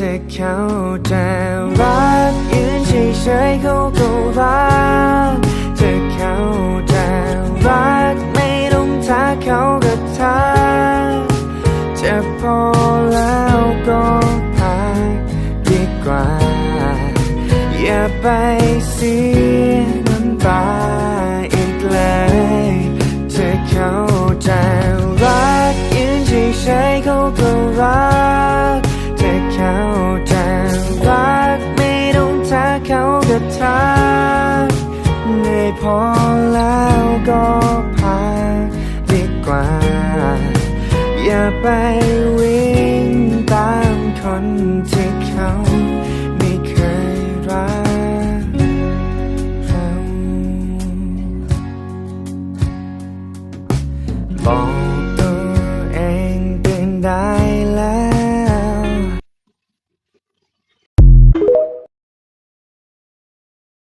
จะเข้าใจรักยืนเฉยเฉยเขาก็รักจะเข้าใจรักไม่ต้องท้าเขาก็ท้าจะพอแล้วก็พักดีกว่า อย่าไปเสียน้ำตาอีกเลยจะเข้าใจรักยืนเฉยเฉยเขาก็รัก ศทาเหนพอแล้วก็พักดีกว่า อย่าไปวิ่งตามคนที่เขาไม่เคยรักเราบอก